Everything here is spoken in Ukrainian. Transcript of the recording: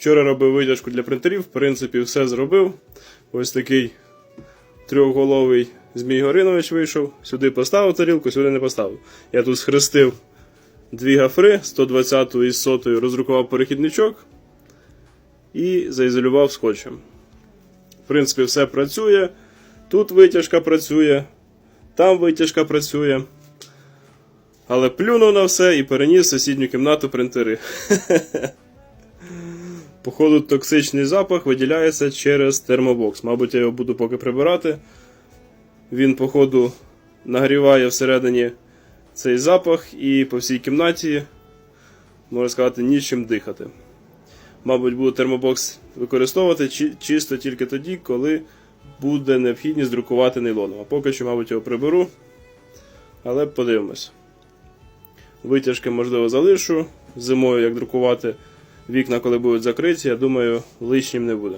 Вчора робив витяжку для принтерів, в принципі, все зробив. Ось такий трьохголовий Змій Горинович вийшов. Сюди поставив тарілку, сюди не поставив. Я тут схрестив дві гафри, 120 і 100 роздрукував перехідничок і заізолював скотчем. В принципі, все працює. Тут витяжка працює, там витяжка працює. Але плюнув на все і переніс сусідню кімнату принтери. Походу, токсичний запах виділяється через термобокс. Мабуть, я його буду поки прибирати. Він, походу, нагріває всередині цей запах і по всій кімнаті, можна сказати, нічим дихати. Мабуть, буду термобокс використовувати чи- чисто тільки тоді, коли буде необхідність друкувати нейлоном. А поки що, мабуть, його приберу. Але подивимось. Витяжки, можливо, залишу. Зимою, як друкувати вікна, коли будуть закриті, я думаю, лишнім не буде.